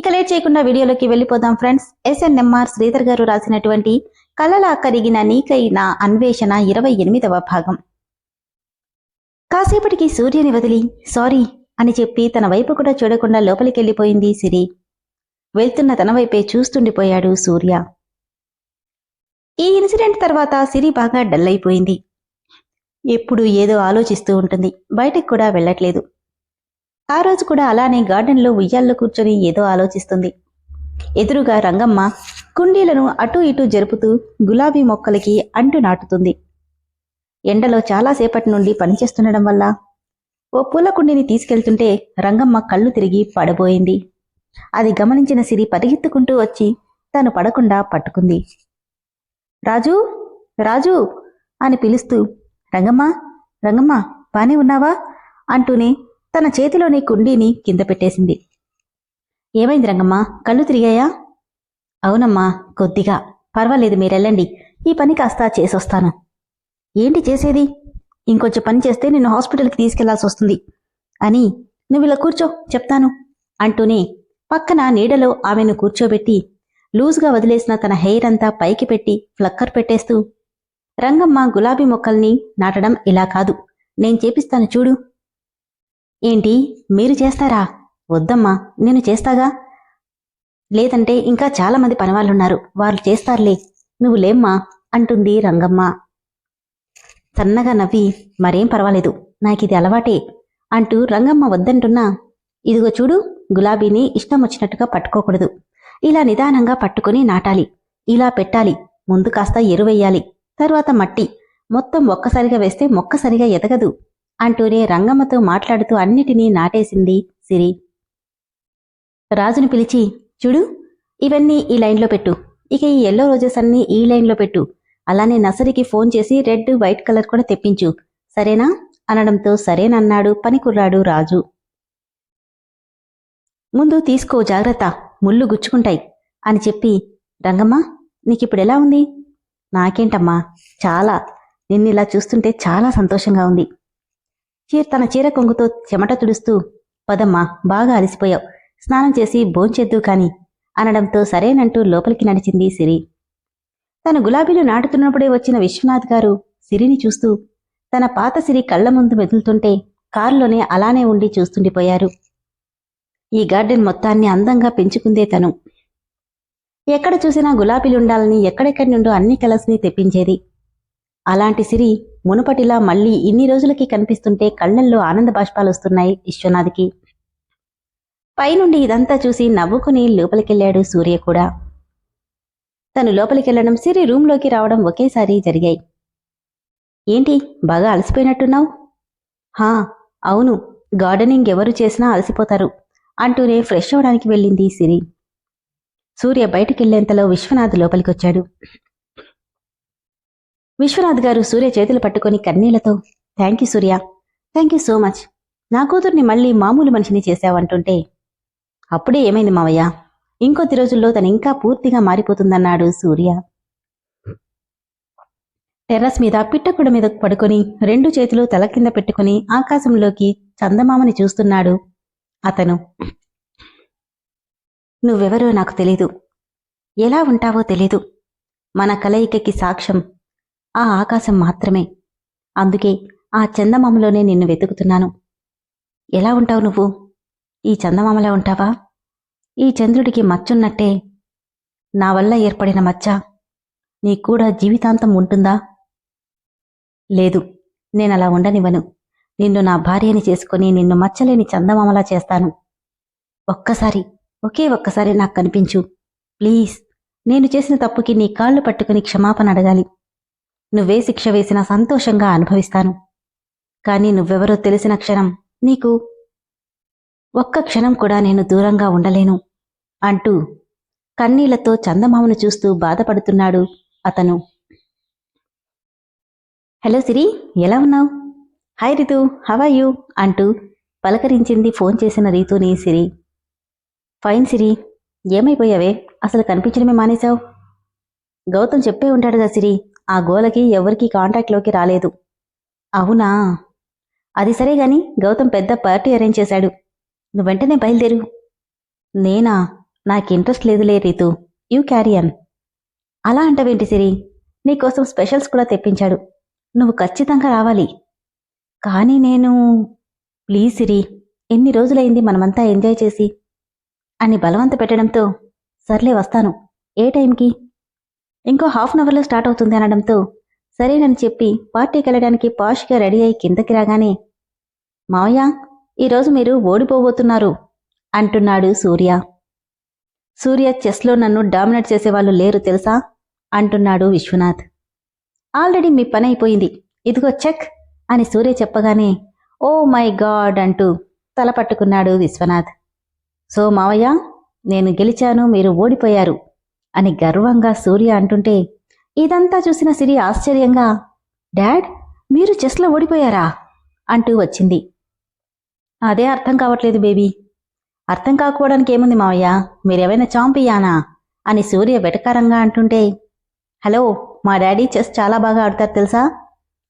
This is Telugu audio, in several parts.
ఇక లేట్ చేయకుండా వీడియోలోకి వెళ్ళిపోదాం ఫ్రెండ్స్. ఎస్ఎన్ఎంఆర్ శ్రీధర్ గారు రాసినటువంటి కలలా కరిగిన నీకైన అన్వేషణ ఇరవై ఎనిమిదవ భాగం. కాసేపటికి సూర్యుని వదిలి సారీ అని చెప్పి తన వైపు కూడా చూడకుండా లోపలికెళ్ళిపోయింది సిరి. వెళ్తున్న తన వైపే చూస్తుండిపోయాడు సూర్య. ఈ ఇన్సిడెంట్ తర్వాత సిరి బాగా డల్ అయిపోయింది. ఎప్పుడు ఏదో ఆలోచిస్తూ ఉంటుంది. బయటికి కూడా వెళ్ళట్లేదు. ఆ రోజు కూడా అలానే గార్డెన్లో ఉయ్యాల్లో కూర్చొని ఏదో ఆలోచిస్తుంది. ఎదురుగా రంగమ్మ కుండీలను అటూ ఇటూ జరుపుతూ గులాబీ మొక్కలకి అంటు నాటుతుంది. ఎండలో చాలాసేపటి నుండి పనిచేస్తుండడం వల్ల ఓ పూల కుండీని తీసుకెళ్తుంటే రంగమ్మ కళ్ళు తిరిగి పడబోయింది. అది గమనించిన సిరి పరిగెత్తుకుంటూ వచ్చి తను పడకుండా పట్టుకుంది. రాజు రాజు అని పిలుస్తూ రంగమ్మ రంగమ్మ బానే ఉన్నావా? అంటూనే తన చేతిలోని కుండీని కింద పెట్టేసింది. ఏమైంది రంగమ్మ? కళ్ళు తిరిగాయా? అవునమ్మా కొద్దిగా. పర్వాలేదు మీరెళ్ళండి. ఈ పని కాస్త చేసొస్తాను. ఏంటి చేసేది? ఇంకొంచెం పని చేస్తే నిన్ను హాస్పిటల్కి తీసుకెళ్ళాల్సి వస్తుంది అని నువ్వు ఇలా కూర్చో చెప్తాను అంటూనే పక్కన నీడలో ఆమెను కూర్చోబెట్టి లూజ్గా వదిలేసిన తన హెయిర్ అంతా పైకి పెట్టి ఫ్లక్కర్ పెట్టేస్తూ రంగమ్మ గులాబీ మొక్కల్ని నాటడం ఇలా కాదు. నేను చేపిస్తాను చూడు. ఏంటి? మీరు చేస్తారా? వద్దమ్మా నేను చేస్తాగా? లేదంటే ఇంకా చాలా మంది పనివాళ్ళున్నారు. వాళ్ళు చేస్తారులే. నువ్వు లేమ్మా అంటుంది రంగమ్మ. సన్నగా నవ్వి మరేం పర్వాలేదు నాకిది అలవాటే అంటూ రంగమ్మ వద్దంటున్నా. ఇదిగో చూడు గులాబీని ఇష్టం వచ్చినట్టుగా పట్టుకోకూడదు. ఇలా నిదానంగా పట్టుకుని నాటాలి. ఇలా పెట్టాలి. ముందు కాస్త ఎరువెయ్యాలి. తర్వాత మట్టి. మొత్తం ఒక్కసారిగా వేస్తే మొక్క సరిగా ఎదగదు. అంటూనే రంగమ్మతో మాట్లాడుతూ అన్నిటినీ నాటేసింది సిరి. రాజును పిలిచి చూడు ఇవన్నీ ఈ లైన్లో పెట్టు. ఇక ఈ ఎల్లో రోజెస్ అన్నీ ఈ లైన్లో పెట్టు. అలానే నర్సరీకి ఫోన్ చేసి రెడ్ వైట్ కలర్ కూడా తెప్పించు. సరేనా? అనడంతో సరేనన్నాడు పనికుర్రాడు రాజు. ముందు తీసుకో జాగ్రత్త ముళ్ళు గుచ్చుకుంటాయి అని చెప్పి రంగమ్మ నీకిప్పుడు ఎలా ఉంది? నాకేంటమ్మా చాలా. నిన్నిలా చూస్తుంటే చాలా సంతోషంగా ఉంది. తన చీర కొంగుతో చెమట తుడుస్తూ పదమ్మా బాగా అలసిపోయావు. స్నానం చేసి భోంచేద్దు కాని అనడంతో సరేనంటూ లోపలికి నడిచింది సిరి. తన గులాబీలు నాటుతున్నప్పుడే వచ్చిన విశ్వనాథ్ గారు సిరిని చూస్తూ తన పాత సిరి కళ్ళ ముందు మెదులుతుంటే కారులోనే అలానే ఉండి చూస్తుండిపోయారు. ఈ గార్డెన్ మొత్తాన్ని అందంగా పెంచుకుందే తను. ఎక్కడ చూసినా గులాబీలుండాలని ఎక్కడెక్కడి నుండో అన్ని కలర్స్ని తెప్పించేది. అలాంటి సిరి మునుపటిలా మళ్ళీ ఇన్ని రోజులకి కనిపిస్తుంటే కళ్ళల్లో ఆనంద బాష్పాలు వస్తున్నాయి విశ్వనాథ్కి. పైనుండి ఇదంతా చూసి నవ్వుకుని లోపలికెళ్ళాడు సూర్య కూడా. తను లోపలికెళ్ళడం సిరి రూంలోకి రావడం ఒకేసారి జరిగాయి. ఏంటి బాగా అలసిపోయినట్టున్నావు? హా అవును గార్డెనింగ్ ఎవరు చేసినా అలసిపోతారు అంటూనే ఫ్రెష్ అవడానికి వెళ్ళింది సిరి. సూర్య బయటికెళ్ళేంతలో విశ్వనాథ్ లోపలికొచ్చాడు. విశ్వనాథ్ గారు సూర్య చేతులు పట్టుకొని కన్నీళ్ళతో thank you Surya. Thank you so much. నా కూతుర్ని మళ్ళీ మామూలు మనిషిని చేశావంటుంటే అప్పుడే ఏమైంది మావయ్య? ఇంకొద్ది రోజుల్లో తను ఇంకా పూర్తిగా మారిపోతుందన్నాడు సూర్య. టెర్రస్ మీద పిట్టకుడ మీద పడుకొని రెండు చేతులు తల కింద పెట్టుకుని ఆకాశంలోకి చందమామని చూస్తున్నాడు అతను. నువ్వెవరో నాకు తెలీదు. ఎలా ఉంటావో తెలీదు. మన కలయికకి సాక్ష్యం ఆ ఆకాశం మాత్రమే. అందుకే ఆ చందమామలోనే నిన్ను వెతుకుతున్నాను. ఎలా ఉంటావు నువ్వు? ఈ చందమామలా ఉంటావా? ఈ చంద్రుడికి మచ్చున్నట్టే. నా వల్ల ఏర్పడిన మచ్చ. నీకు కూడా జీవితాంతం ఉంటుందా? లేదు నేనలా ఉండనివ్వను. నిన్ను నా భార్యని చేసుకుని నిన్ను మచ్చలేని చందమామలా చేస్తాను. ఒక్కసారి ఒకే ఒక్కసారి నాకు కనిపించు. ప్లీజ్ నేను చేసిన తప్పుకి నీ కాళ్ళు పట్టుకుని క్షమాపణ అడగాలి. నువ్వే శిక్ష వేసినా సంతోషంగా అనుభవిస్తాను. కానీ నువ్వెవరో తెలిసిన క్షణం నీకు ఒక్క క్షణం కూడా నేను దూరంగా ఉండలేను అంటూ కన్నీళ్ళతో చందమామను చూస్తూ బాధపడుతున్నాడు అతను. హలో సిరి ఎలా ఉన్నావు? హాయ్ రితు హవా యూ? అంటూ పలకరించింది ఫోన్ చేసిన రీతుని సిరి. ఫైన్ సిరి ఏమైపోయావే? అసలు కనిపించడమే మానేశావు? గౌతమ్ చెప్పే ఉంటాడుగా సిరి ఆ గోలకి ఎవరికీ కాంటాక్ట్లోకి రాలేదు. అవునా? అది సరే గాని గౌతమ్ పెద్ద పార్టీ అరేంజ్ చేశాడు. నువ్వు వెంటనే బయలుదేరు. నేనా? నాకు ఇంట్రెస్ట్ లేదులే రీతు. యూ క్యారియన్ అలా అంటవేంటి సిరి? నీకోసం స్పెషల్స్ కూడా తెప్పించాడు. నువ్వు ఖచ్చితంగా రావాలి. కానీ నేను ప్లీజ్ సిరి ఎన్ని రోజులైంది మనమంతా ఎంజాయ్ చేసి? అని బలవంత పెట్టడంతో సర్లే వస్తాను. ఏ టైంకి? ఇంకో హాఫ్ అన్ అవర్లో స్టార్ట్ అవుతుంది అనడంతో సరేనని చెప్పి పార్టీకి వెళ్ళడానికి పాష్గా రెడీ అయి కిందకి రాగానే మావయ్య ఈరోజు మీరు ఓడిపోబోతున్నారు అంటున్నాడు సూర్య. సూర్య చెస్లో నన్ను డామినేట్ చేసేవాళ్ళు లేరు తెలుసా? అంటున్నాడు విశ్వనాథ్. ఆల్రెడీ మీ పని అయిపోయింది. ఇదిగో చెక్ అని సూర్య చెప్పగానే ఓ మై గాడ్ అంటూ తల పట్టుకున్నాడు విశ్వనాథ్. సో మావయ్య నేను గెలిచాను మీరు ఓడిపోయారు. అని గర్వంగా సూర్య అంటుంటే ఇదంతా చూసిన సిరి ఆశ్చర్యంగా డాడ్ మీరు చెస్లో ఓడిపోయారా? అంటూ వచ్చింది. అదే అర్థం కావట్లేదు బేబీ. అర్థం కాకపోవడానికి ఏముంది మావయ్య? మీరేమైనా చాంపియానా? అని సూర్య వెటకారంగా అంటుంటే హలో మా డాడీ చెస్ చాలా బాగా ఆడతారు తెలుసా?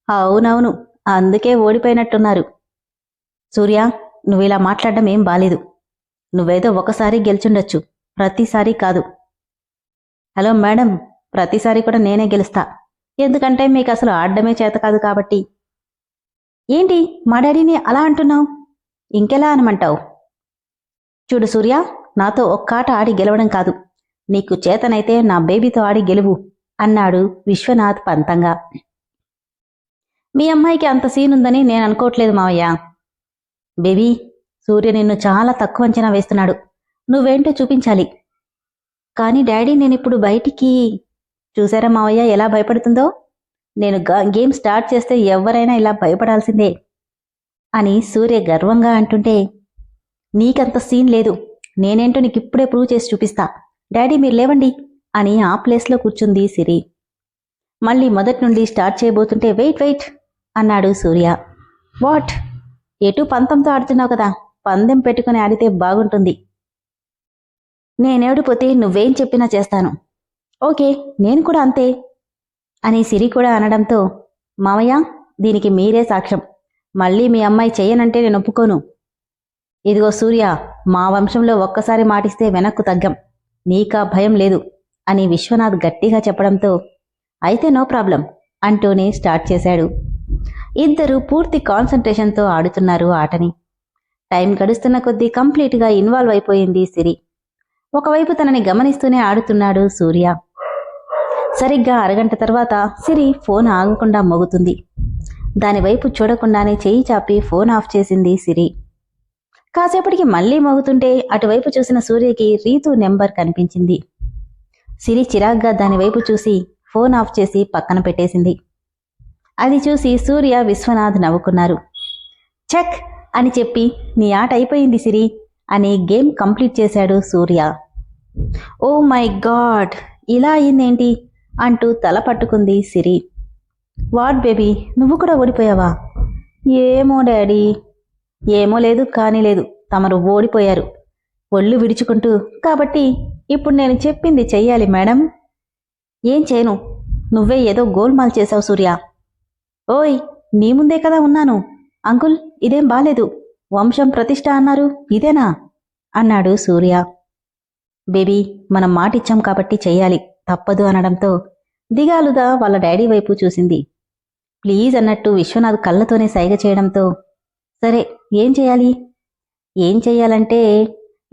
అవునవును అందుకే ఓడిపోయినట్టున్నారు. సూర్య నువ్వు ఇలా మాట్లాడడం ఏం బాలేదు. నువ్వేదో ఒకసారి గెలిచుండొచ్చు. ప్రతిసారి కాదు. హలో మేడం ప్రతిసారి కూడా నేనే గెలుస్తా. ఎందుకంటే మీకు అసలు ఆడడమే చేత కాదు కాబట్టి. ఏంటి మా డాడీని అలా అంటున్నావు? ఇంకెలా అనమంటావు? చూడు సూర్య నాతో ఒక్కాట ఆడి గెలవడం కాదు. నీకు చేతనైతే నా బేబీతో ఆడి గెలువు అన్నాడు విశ్వనాథ్ పంతంగా. మీ అమ్మాయికి అంత సీన్ ఉందని నేను అనుకోవట్లేదు మావయ్య. బేబీ సూర్య నిన్ను చాలా తక్కువ అంచనా వేస్తున్నాడు. నువ్వేంటో చూపించాలి. కానీ డాడీ నేను ఇప్పుడు బయటికి చూసారా మావయ్య ఎలా భయపడుతుందో? నేను గేమ్ స్టార్ట్ చేస్తే ఎవరైనా ఇలా భయపడాల్సిందే అని సూర్య గర్వంగా అంటుంటే నీకంత సీన్ లేదు. నేనేంటో నీకు ఇప్పుడే ప్రూవ్ చేసి చూపిస్తా. డాడీ మీరు లేవండి అని ఆ ప్లేస్లో కూర్చుంది సిరి. మళ్ళీ మొదటి నుండి స్టార్ట్ చేయబోతుంటే వెయిట్ వెయిట్ అన్నాడు సూర్య. వాట్? ఎటు పంతంతో ఆడుతున్నావు కదా? పందెం పెట్టుకుని ఆడితే బాగుంటుంది. నేనేడిపోతే నువ్వేం చెప్పినా చేస్తాను. ఓకే నేను కూడా అంతే. అని సిరి కూడా అనడంతో మామయ్య దీనికి మీరే సాక్ష్యం. మళ్ళీ మీ అమ్మాయి చెయ్యనంటే నేను ఒప్పుకోను. ఇదిగో సూర్య మా వంశంలో ఒక్కసారి మాటిస్తే వెనక్కు తగ్గం. నీకా భయం లేదు అని విశ్వనాథ్ గట్టిగా చెప్పడంతో అయితే నో ప్రాబ్లం అంటూనే స్టార్ట్ చేశాడు. ఇద్దరు పూర్తి కాన్సన్ట్రేషన్తో ఆడుతున్నారు ఆటని. టైం గడుస్తున్న కొద్దీ కంప్లీట్గా ఇన్వాల్వ్ అయిపోయింది సిరి. ఒకవైపు తనని గమనిస్తూనే ఆడుతున్నాడు సూర్య. సరిగ్గా అరగంట తర్వాత సిరి ఫోన్ ఆగకుండా మోగుతుంది. దానివైపు చూడకుండానే చేయి చాపి ఫోన్ ఆఫ్ చేసింది సిరి. కాసేపటికి మళ్ళీ మోగుతుంటే అటువైపు చూసిన సూర్యకి రీతు నెంబర్ కనిపించింది. సిరి చిరాగ్గా దానివైపు చూసి ఫోన్ ఆఫ్ చేసి పక్కన పెట్టేసింది. అది చూసి సూర్య విశ్వనాథ్ నవ్వుకున్నారు. చెక్ అని చెప్పి నీ ఆట అయిపోయింది సిరి. అని గేమ్ కంప్లీట్ చేశాడు సూర్య. Oh my God! ఇలా అయిందేంటి? అంటూ తల పట్టుకుంది సిరి. వాట్ బేబీ నువ్వు కూడా ఓడిపోయావా? ఏమో డాడీ. ఏమో లేదు కానీ లేదు తమరు ఓడిపోయారు. ఒళ్ళు విడుచుకుంటూ కాబట్టి ఇప్పుడు నేను చెప్పింది చెయ్యాలి మేడం. ఏం చేయను? నువ్వే ఏదో గోల్మాల్ చేశావు సూర్య. ఓయ్ నీ ముందే కదా ఉన్నాను. అంకుల్ ఇదేం బాలేదు. వంశం ప్రతిష్ట అన్నారు. ఇదేనా? అన్నాడు సూర్య. బేబీ మనం మాటిచ్చాం కాబట్టి చెయ్యాలి. తప్పదు అనడంతో దిగాలుదా వాళ్ళ డాడీ వైపు చూసింది. ప్లీజ్ అన్నట్టు విశ్వనాథ్ కళ్ళతోనే సైగ చేయడంతో సరే ఏం చేయాలి ఏం చెయ్యాలంటే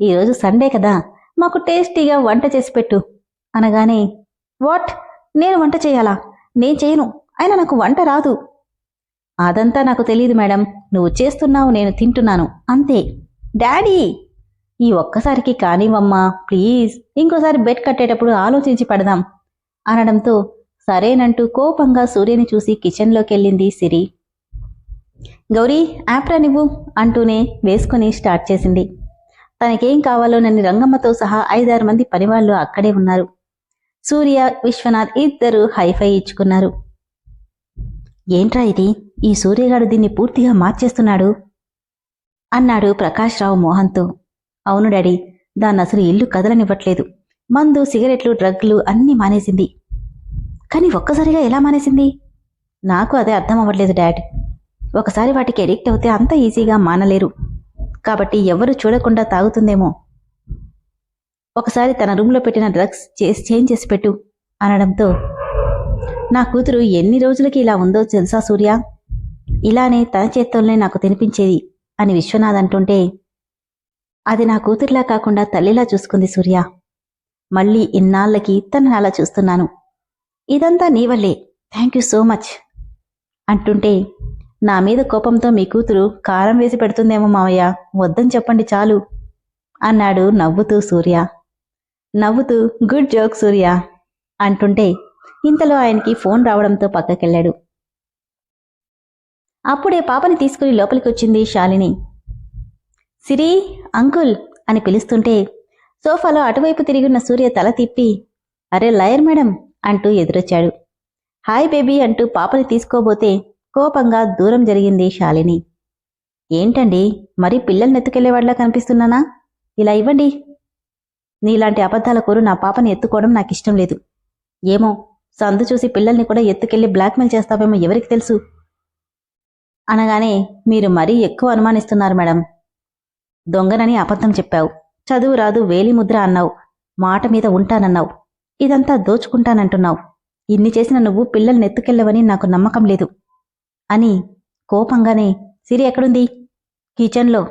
ఈరోజు సండే కదా మాకు టేస్టీగా వంట చేసి పెట్టు అనగానే వాట్? నేను వంట చేయాలా? నేను చేయను. అయినా నాకు వంట రాదు అదంతా నాకు తెలియదు మేడం. నువ్వు చేస్తున్నావు నేను తింటున్నాను. అంతే. డాడీ! ఈ ఒక్కసారికి కానివమ్మా ప్లీజ్. ఇంకోసారి బెడ్ కట్టేటప్పుడు ఆలోచించి పడదాం. అనడంతో సరేనంటూ కోపంగా సూర్యని చూసి కిచెన్లోకెళ్ళింది సిరి. గౌరీ యాప్రా నువ్వు? అంటూనే వేసుకుని స్టార్ట్ చేసింది. తనకేం కావాలో నన్ను రంగమ్మతో సహా ఐదారు మంది పనివాళ్ళు అక్కడే ఉన్నారు. సూర్య విశ్వనాథ్ ఇద్దరు హైఫై ఇచ్చుకున్నారు. ఏంట్రా ఇది? ఈ సూర్యగాడు దీన్ని పూర్తిగా మార్చేస్తున్నాడు అన్నాడు ప్రకాష్ రావు మోహన్తో అవును డాడీ దాన్ని అసలు ఇల్లు కదలనివ్వట్లేదు. మందు సిగరెట్లు డ్రగ్లు అన్నీ మానేసింది. కానీ ఒక్కసారిగా ఎలా మానేసింది? నాకు అదే అర్థం అవ్వట్లేదు డాడ్. ఒకసారి వాటికి ఎడిక్ట్ అవుతే అంత ఈజీగా మానలేరు. కాబట్టి ఎవరు చూడకుండా తాగుతుందేమో. ఒకసారి తన రూమ్లో పెట్టిన డ్రగ్స్ చేసి చేంజ్ చేసి పెట్టు అనడంతో నా కూతురు ఎన్ని రోజులకి ఇలా ఉందో తెలుసా సూర్య? ఇలానే తన చేత్తోనే నాకు తినిపించేది అని విశ్వనాథ్ అంటుంటే అది నా కూతురిలా కాకుండా తల్లిలా చూసుకుంది సూర్య. మళ్ళీ ఇన్నాళ్ళకి తనని అలా చూస్తున్నాను. ఇదంతా నీ వల్లే. థ్యాంక్ యూ సో మచ్ అంటుంటే నా మీద కోపంతో మీ కూతురు కారం వేసి పెడుతుందేమో మావయ్య వద్దని చెప్పండి చాలు అన్నాడు నవ్వుతూ సూర్య. నవ్వుతూ గుడ్ జోక్ సూర్య అంటుంటే ఇంతలో ఆయనకి ఫోన్ రావడంతో పక్కకెళ్ళాడు. అప్పుడే పాపని తీసుకుని లోపలికి వచ్చింది శాలిని. సిరి అంకుల్ అని పిలుస్తుంటే సోఫాలో అటువైపు తిరిగిన సూర్య తల తిప్పి అరే లయర్ మేడం అంటూ ఎదురొచ్చాడు. హాయ్ బేబీ అంటూ పాపని తీసుకోబోతే కోపంగా దూరం జరిగింది శాలిని. ఏంటండి మరి పిల్లల్ని ఎత్తుకెళ్ళేవాడిలా కనిపిస్తున్నానా? ఇలా ఇవ్వండి. నీలాంటి అబద్ధాల కోరు నా పాపని ఎత్తుకోవడం నాకు ఇష్టం లేదు. ఏమో సందు చూసి పిల్లల్ని కూడా ఎత్తుకెళ్ళి బ్లాక్మెయిల్ చేస్తావేమో ఎవరికి తెలుసు? అనగానే మీరు మరీ ఎక్కువ అనుమానిస్తున్నారు మేడం. దొంగనని అబద్ధం చెప్పావు. చదువు రాదు వేలి ముద్ర అన్నావు. మాట మీద ఉంటానన్నావు. ఇదంతా దోచుకుంటానంటున్నావు. ఇన్ని చేసిన నువ్వు పిల్లల్ని ఎత్తుకెళ్ళవని నాకు నమ్మకం లేదు. అని కోపంగానే సిరి ఎక్కడుంది? కిచెన్లో.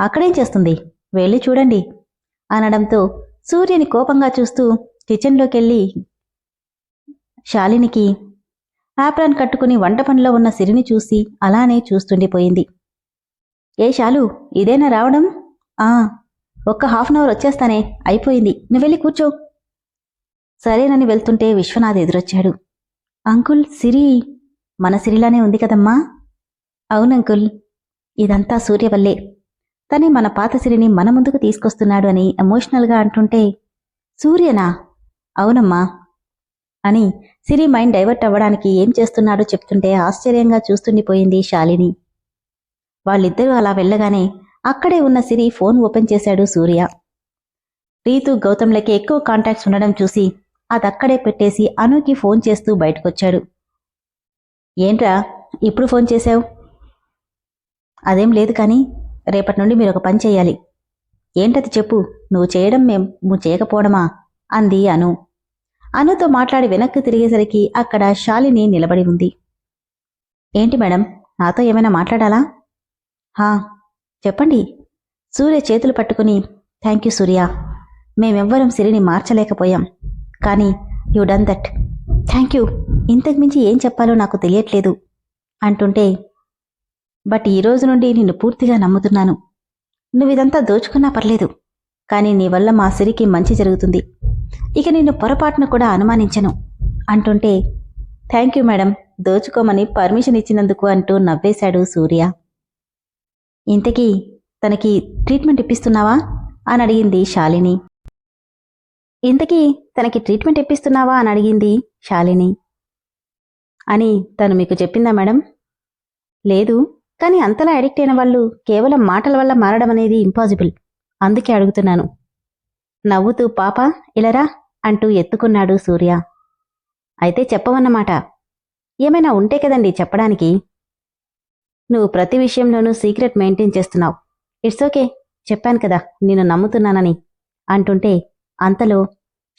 అక్కడేం చేస్తుంది? వెళ్ళి చూడండి. అనడంతో సూర్యని కోపంగా చూస్తూ కిచెన్లోకెళ్ళి శాలినికి. ఆప్రాన్ కట్టుకుని వంట పనిలో ఉన్న సిరిని చూసి అలానే చూస్తుండిపోయింది. ఏ శాలు ఇదేనా రావడం? ఆ ఒక్క హాఫ్ అన్ అవర్ వచ్చేస్తానే అయిపోయింది. నువ్వు వెళ్ళి కూర్చో. సరేనని వెళ్తుంటే విశ్వనాథ్ ఎదురొచ్చాడు. అంకుల్ సిరి మన సిరిలానే ఉంది కదమ్మా? అవునంకుల్ ఇదంతా సూర్య వల్లే తనే మన పాత సిరిని మన ముందుకు తీసుకొస్తున్నాడు అని ఎమోషనల్గా అంటుంటే సూర్యనా? అవునమ్మా. అని సిరి మైండ్ డైవర్ట్ అవ్వడానికి ఏం చేస్తున్నాడో చెప్తుంటే ఆశ్చర్యంగా చూస్తుండిపోయింది శాలిని. వాళ్ళిద్దరూ అలా వెళ్ళగానే అక్కడే ఉన్న సిరి ఫోన్ ఓపెన్ చేశాడు సూర్య. రీతు గౌతమ్లకి ఎక్కువ కాంటాక్ట్స్ ఉండడం చూసి అదక్కడే పెట్టేసి అనుకి ఫోన్ చేస్తూ బయటకొచ్చాడు. ఏంట్రా ఇప్పుడు ఫోన్ చేశావు? అదేం లేదు కానీ రేపటి నుండి మీరు ఒక పని చేయాలి. ఏంటది చెప్పు నువ్వు చేయడం మేం నువ్వు చేయకపోవడమా? అంది అను. అనుతో మాట్లాడి వెనక్కి తిరిగేసరికి అక్కడ శాలిని నిలబడి ఉంది. ఏంటి మేడం? నాతో ఏమైనా మాట్లాడాలా? హా చెప్పండి. సూర్య చేతులు పట్టుకుని థ్యాంక్ యూ సూర్య. మేమెవ్వరం సిరిని మార్చలేకపోయాం. కానీ you done that. Thank you. ఇంతకు మించి ఏం చెప్పాలో నాకు తెలియట్లేదు. అంటుంటే బట్ ఈ రోజు నుండి నిన్ను పూర్తిగా నమ్ముతున్నాను. నువ్విదంతా దోచుకున్నా పర్లేదు. కానీ నీ వల్ల మా సిరికి మంచి జరుగుతుంది. ఇక నిన్ను పొరపాటున కూడా అనుమానించను. అంటుంటే థ్యాంక్ యూ మేడం దోచుకోమని పర్మిషన్ ఇచ్చినందుకు అంటూ నవ్వేశాడు సూర్య. ఇంతకీ తనకి ట్రీట్మెంట్ ఇప్పిస్తున్నావా? అని అడిగింది శాలిని. ఇంతకీ తనకి ట్రీట్మెంట్ ఇప్పిస్తున్నావా? అని అడిగింది శాలిని. అని తను మీకు చెప్పిందా మేడం? లేదు కానీ అంతలా అడిక్ట్ అయిన వాళ్ళు కేవలం మాటల వల్ల మారడం అనేది ఇంపాసిబుల్. అందుకే అడుగుతున్నాను. నవ్వుతూ పాప ఇలరా అంటూ ఎత్తుకున్నాడు సూర్య. అయితే చెప్పవన్నమాట ఏమైనా ఉంటే కదండి చెప్పడానికి. నువ్వు ప్రతి విషయంలోనూ సీక్రెట్ మెయింటైన్ చేస్తున్నావు. ఇట్స్ ఓకే చెప్పాను కదా నిన్ను నమ్ముతున్నానని అంటుంటే అంతలో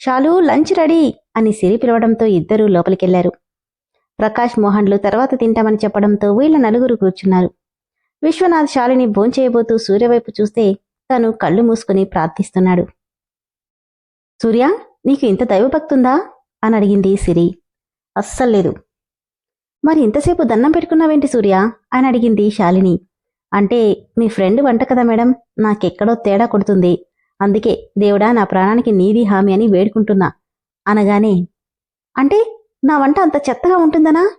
షాలు లంచ్ రెడీ అని సిరి పిలవడంతో ఇద్దరూ లోపలికెళ్ళారు. ప్రకాష్ మోహన్లు తర్వాత తింటామని చెప్పడంతో వీళ్ళ నలుగురు కూర్చున్నారు. విశ్వనాథ్ శాలిని భోంచేయబోతూ సూర్యవైపు చూస్తే తను కళ్ళు మూసుకుని ప్రార్థిస్తున్నాడు. సూర్య నీకు ఇంత దైవభక్తుందా? అని అడిగింది సిరి. అస్సలు లేదు. మరి ఇంతసేపు దండం పెట్టుకున్నావేంటి సూర్య? అని అడిగింది శాలిని. అంటే మీ ఫ్రెండ్ వంట కదా మేడం? నాకెక్కడో తేడా కొడుతుంది. అందుకే దేవుడా నా ప్రాణానికి నీది హామీ అని వేడుకుంటున్నా. అనగానే అంటే నా వంట అంత చెత్తగా ఉంటుందనా?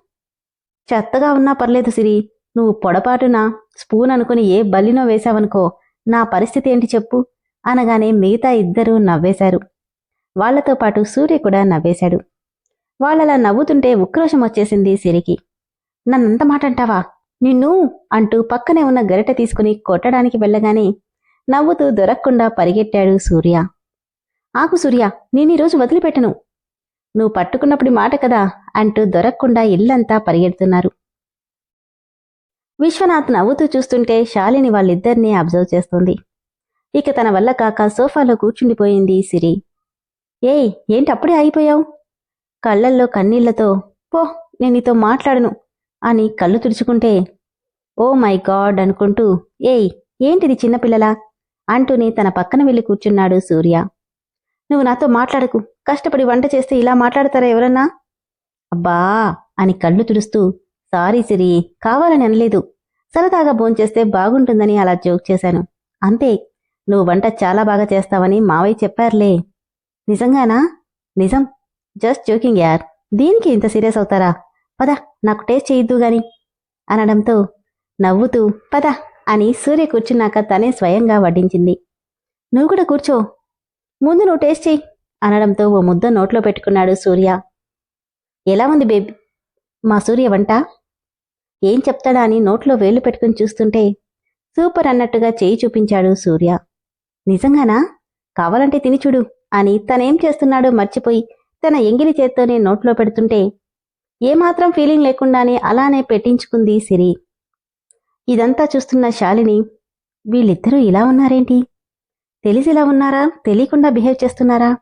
చెత్తగా ఉన్నా పర్లేదు సిరి. నువ్వు పొడపాటున స్పూన్ అనుకుని ఏ బల్లినో వేశావనుకో నా పరిస్థితి ఏంటి చెప్పు? అనగానే మిగతా ఇద్దరూ నవ్వేశారు. వాళ్ళతో పాటు సూర్య కూడా నవ్వేశాడు. వాళ్ళలా నవ్వుతుంటే ఉక్రోషం వచ్చేసింది సిరికి. నన్నంత మాట అంటావా? నిన్ను అంటూ పక్కనే ఉన్న గరిట తీసుకుని కొట్టడానికి వెళ్ళగానే నవ్వుతూ దొరక్కుండా పరిగెట్టాడు సూర్య. ఆకు సూర్య నేనీరోజు వదిలిపెట్టను. నువ్వు పట్టుకున్నప్పుడు మాట కదా అంటూ దొరక్కుండా ఇల్లంతా పరిగెడుతున్నారు. విశ్వనాథ్ నవ్వుతూ చూస్తుంటే శాలిని వాళ్ళిద్దరినీ అబ్జర్వ్ చేస్తుంది. ఇక తన వల్ల కాక సోఫాలో కూర్చుండిపోయింది సిరి. ఏయ్ ఏంటి అప్పుడే అయిపోయావు కళ్ళల్లో కన్నీళ్ళతో పో నేను నీతో మాట్లాడను అని కళ్ళు తుడుచుకుంటే ఓ మై గాడ్ అనుకుంటూ ఏయ్ ఏంటిది చిన్నపిల్లలా అంటూనే తన పక్కన వెళ్ళి కూర్చున్నాడు సూర్య. నువ్వు నాతో మాట్లాడకు కష్టపడి వంట చేస్తే ఇలా మాట్లాడతారా ఎవరన్నా? అబ్బా అని కళ్ళు తుడుస్తూ సారీ సిరి కావాలని అనలేదు. సరదాగా భోంచేస్తే బాగుంటుందని అలా జోక్ చేశాను. అంతే నువ్వు వంట చాలా బాగా చేస్తావని మావయ్య చెప్పారులే. నిజంగానా? నిజం. జస్ట్ జోకింగ్ యార్. దీనికి ఇంత సీరియస్ అవుతారా? పద నాకు టేస్ట్ చేయొద్దు గాని. అనడంతో నవ్వుతూ పద అని సూర్య కూర్చున్నాక తనే స్వయంగా వడ్డించింది. నువ్వు కూడా కూర్చో. ముందు నువ్వు టేస్ట్ చెయ్యి అనడంతో ఓ ముద్ద నోట్లో పెట్టుకున్నాడు సూర్య. ఎలా ఉంది బేబీ? మా సూర్య వంట? ఏం చెప్తాడా అని నోట్లో వేలు పెట్టుకుని చూస్తుంటే సూపర్ అన్నట్టుగా చేయి చూపించాడు సూర్య. నిజంగానా? కావాలంటే తిని చూడు. అని తనేం చేస్తున్నాడో మర్చిపోయి తన ఎంగిలి చేత్తోనే నోట్లో పెడుతుంటే ఏమాత్రం ఫీలింగ్ లేకుండానే అలానే పెట్టించుకుంది సిరి. ఇదంతా చూస్తున్న శాలిని వీళ్ళిద్దరూ ఇలా ఉన్నారేంటి? తెలిసి ఇలా ఉన్నారా? తెలియకుండా బిహేవ్ చేస్తున్నారా?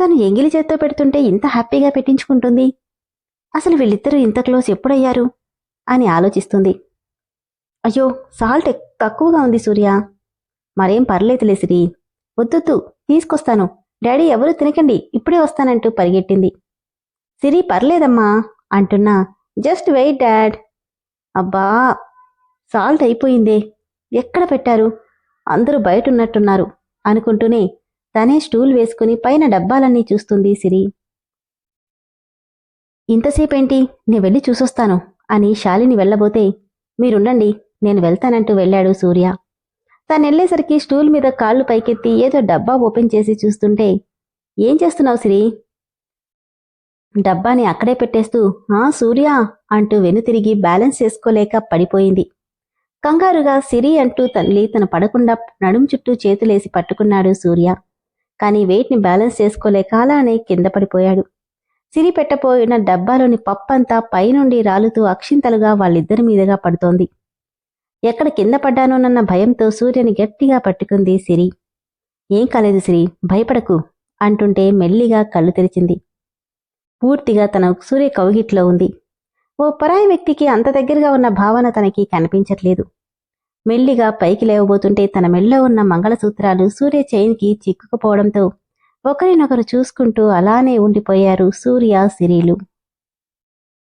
తను ఎంగిలి చేత్తో పెడుతుంటే ఇంత హ్యాపీగా పెట్టించుకుంటుంది. అసలు వీళ్ళిద్దరూ ఇంత క్లోజ్ ఎప్పుడయ్యారు? అని ఆలోచిస్తుంది. అయ్యో సాల్ట్ తక్కువగా ఉంది సూర్య. మరేం పర్లేదులే సిరి. వద్దొద్దు తీసుకొస్తాను. డాడీ ఎవరూ తినకండి ఇప్పుడే వస్తానంటూ పరిగెట్టింది. సిరి పర్లేదమ్మా అంటున్నా. Just wait dad. అబ్బా సాల్ట్ అయిపోయిందే. ఎక్కడ పెట్టారు? అందరూ బయట ఉన్నట్టున్నారు అనుకుంటూనే తనే స్టూల్ వేసుకుని పైన డబ్బాలన్నీ చూస్తుంది సిరి. ఇంతసేపేంటి? నేను వెళ్ళి చూసొస్తాను అని శాలిని వెళ్ళబోతే మీరుండండి నేను వెళ్తానంటూ వెళ్ళాడు సూర్య. తనెళ్ళేసరికి స్టూల్ మీద కాళ్ళు పైకెత్తి ఏదో డబ్బా ఓపెన్ చేసి చూస్తుంటే ఏం చేస్తున్నావు సిరి? డబ్బాని అక్కడే పెట్టేస్తూ ఆ సూర్య? అంటూ వెనుతిరిగి బ్యాలెన్స్ చేసుకోలేక పడిపోయింది. కంగారుగా సిరి అంటూ తల్లి తన పడకుండా నడుం చుట్టూ చేతులేసి పట్టుకున్నాడు సూర్య. కానీ వెయిట్ని బ్యాలెన్స్ చేసుకోలేక అలానే కింద పడిపోయాడు. సిరి పెట్టపోయిన డబ్బాలోని పప్పంతా పైనుండి రాలుతూ అక్షింతలుగా వాళ్ళిద్దరి మీదుగా పడుతోంది. ఎక్కడ కింద పడ్డానోనన్న భయంతో సూర్యని గట్టిగా పట్టుకుంది సిరి. ఏం కాలేదు సిరి భయపడకు అంటుంటే మెల్లిగా కళ్ళు తెరిచింది. పూర్తిగా తన సూర్య కౌగిట్లో ఉంది. ఓ పరాయి వ్యక్తికి అంత దగ్గరగా ఉన్న భావన తనకి కనిపించట్లేదు. మెల్లిగా పైకి లేవబోతుంటే తన మెల్లో ఉన్న మంగళసూత్రాలు సూర్య చైన్కి చిక్కుకుపోవడంతో ఒకరినొకరు చూసుకుంటూ అలానే ఉండిపోయారు సూర్య సిరీలు.